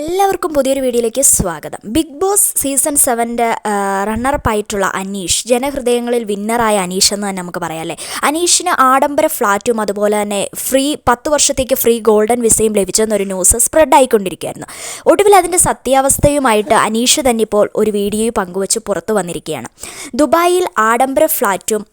എല്ലാവർക്കും പുതിയൊരു വീഡിയോയിലേക്ക് സ്വാഗതം. ബിഗ് ബോസ് സീസൺ സെവന്റെ റണ്ണറപ്പായിട്ടുള്ള അനീഷ് ജനഹൃദയങ്ങളിൽ വിന്നറായ അനീഷ് എന്ന് തന്നെ നമുക്ക് പറയാം അല്ലേ? അനീഷിന് ആഡംബര ഫ്ലാറ്റും അതുപോലെ തന്നെ ഫ്രീ പത്ത് വർഷത്തേക്ക് ഫ്രീ ഗോൾഡൻ വിസയും ലഭിച്ചെന്നൊരു ന്യൂസ് സ്പ്രെഡ് ആയിക്കൊണ്ടിരിക്കുകയായിരുന്നു. ഒടുവിൽ അതിന്റെ സത്യാവസ്ഥയുമായിട്ട് അനീഷ് തന്നെ ഇപ്പോൾ ഒരു വീഡിയോയും പങ്കുവച്ച് പുറത്തു വന്നിരിക്കുകയാണ്. ദുബായിൽ ആഡംബര ഫ്ലാറ്റും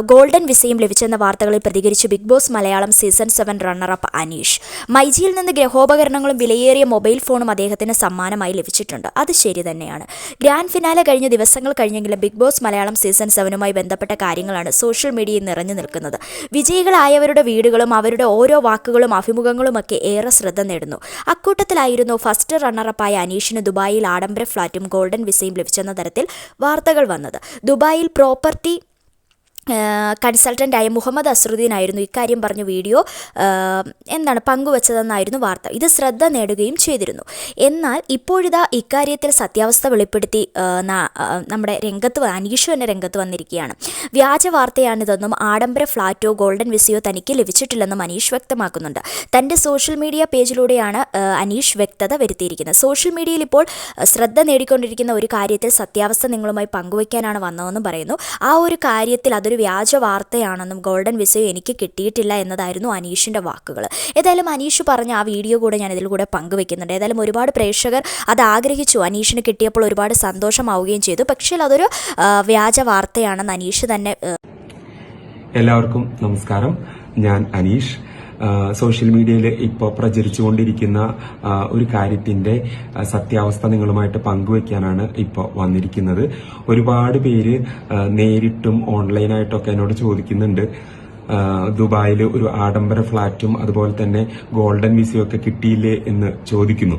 ഗോൾഡൻ വിസയും ലഭിച്ചെന്ന വാർത്തകളിൽ പ്രതികരിച്ച് Big Boss Malayalam season seven runner up Aneesh. മൈജിയിൽ നിന്ന് ഗ്രഹോപകരണങ്ങളും വിലയേറിയ മൊബൈൽ ഫോണും അദ്ദേഹത്തിന് സമ്മാനമായി ലഭിച്ചിട്ടുണ്ട്. അത് ശരി തന്നെയാണ്. ഗ്രാൻഡ് ഫിനാലെ കഴിഞ്ഞ ദിവസങ്ങൾ കഴിഞ്ഞെങ്കിലും ബിഗ് ബോസ് മലയാളം സീസൺ സെവനുമായി ബന്ധപ്പെട്ട കാര്യങ്ങളാണ് സോഷ്യൽ മീഡിയയിൽ നിറഞ്ഞു നിൽക്കുന്നത്. വിജയികളായവരുടെ വീടുകളും അവരുടെ ഓരോ വാക്കുകളും അഭിമുഖങ്ങളുമൊക്കെ ഏറെ ശ്രദ്ധ നേടുന്നു. അക്കൂട്ടത്തിലായിരുന്നു ഫസ്റ്റ് റണ്ണറപ്പായ അനീഷിന് ദുബായിൽ ആഡംബര ഫ്ളാറ്റും ഗോൾഡൻ വിസയും ലഭിച്ചെന്ന തരത്തിൽ വാർത്തകൾ വന്നത്. ദുബായിൽ പ്രോപ്പർട്ടി കൺസൾട്ടന്റായ മുഹമ്മദ് അസറുദ്ദീനായിരുന്നു ഇക്കാര്യം പറഞ്ഞ വീഡിയോ എന്താണ് പങ്കുവച്ചതെന്നായിരുന്നു വാർത്ത. ഇത് ശ്രദ്ധ നേടുകയും ചെയ്തിരുന്നു. എന്നാൽ ഇപ്പോഴിതാ ഇക്കാര്യത്തിൽ സത്യാവസ്ഥ വെളിപ്പെടുത്തി നമ്മുടെ രംഗത്ത് അനീഷു തന്നെ രംഗത്ത് വന്നിരിക്കുകയാണ്. വ്യാജ വാർത്തയാണിതെന്നും ആഡംബര ഫ്ലാറ്റോ ഗോൾഡൻ വിസയോ തനിക്ക് ലഭിച്ചിട്ടില്ലെന്നും അനീഷ് വ്യക്തമാക്കുന്നുണ്ട്. തന്റെ സോഷ്യൽ മീഡിയ പേജിലൂടെയാണ് അനീഷ് വ്യക്തത വരുത്തിയിരിക്കുന്നത്. സോഷ്യൽ മീഡിയയിൽ ഇപ്പോൾ ശ്രദ്ധ നേടിക്കൊണ്ടിരിക്കുന്ന ഒരു കാര്യത്തിൽ സത്യാവസ്ഥ നിങ്ങളുമായി പങ്കുവയ്ക്കാനാണ് വന്നതെന്നും പറയുന്നു. ആ ഒരു കാര്യത്തിൽ അതൊരു വ്യാജ വാർത്തയാണെന്നും ഗോൾഡൻ വിസയോ എനിക്ക് കിട്ടിയിട്ടില്ല എന്നതായിരുന്നു അനീഷിന്റെ വാക്കുകൾ. ഏതായാലും അനീഷ് പറഞ്ഞ ആ വീഡിയോ കൂടെ ഞാൻ ഇതിൽ കൂടെ പങ്കുവെക്കുന്നുണ്ട്. ഏതായാലും ഒരുപാട് പ്രേക്ഷകർ അത് ആഗ്രഹിച്ചു. അനീഷിന് കിട്ടിയപ്പോൾ ഒരുപാട് സന്തോഷമാവുകയും ചെയ്തു. പക്ഷേ അതൊരു വ്യാജ വാർത്തയാണെന്ന് അനീഷ് തന്നെ എല്ലാവർക്കും നമസ്കാരം. ഞാൻ അനീഷ്. സോഷ്യൽ മീഡിയയിൽ ഇപ്പോൾ പ്രചരിച്ചുകൊണ്ടിരിക്കുന്ന ഒരു കാര്യത്തിന്റെ സത്യാവസ്ഥ നിങ്ങളുമായിട്ട് പങ്കുവെക്കാനാണ് ഇപ്പോൾ വന്നിരിക്കുന്നത്. ഒരുപാട് പേര് നേരിട്ടും ഓൺലൈനായിട്ടൊക്കെ എന്നോട് ചോദിക്കുന്നുണ്ട്. ദുബായിൽ ഒരു ആഡംബര ഫ്ളാറ്റും അതുപോലെ തന്നെ ഗോൾഡൻ വിസയും ഒക്കെ കിട്ടിയില്ലേ എന്ന് ചോദിക്കുന്നു.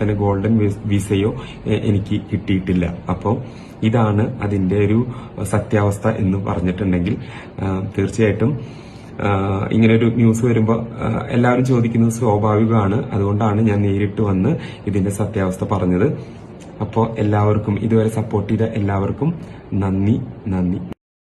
തന്നെ ഗോൾഡൻ വിസയോ എനിക്ക് കിട്ടിയിട്ടില്ല. അപ്പോൾ ഇതാണ് അതിന്റെ ഒരു സത്യാവസ്ഥ എന്ന് പറഞ്ഞിട്ടുണ്ടെങ്കിൽ തീർച്ചയായിട്ടും ഇങ്ങനൊരു ന്യൂസ് വരുമ്പോൾ എല്ലാവരും ചോദിക്കുന്നത് സ്വാഭാവികമാണ്. അതുകൊണ്ടാണ് ഞാൻ നേരിട്ട് വന്ന് ഇതിന്റെ സത്യാവസ്ഥ പറഞ്ഞത്. അപ്പോൾ എല്ലാവർക്കും ഇതുവരെ സപ്പോർട്ട് ചെയ്ത എല്ലാവർക്കും നന്ദി നന്ദി.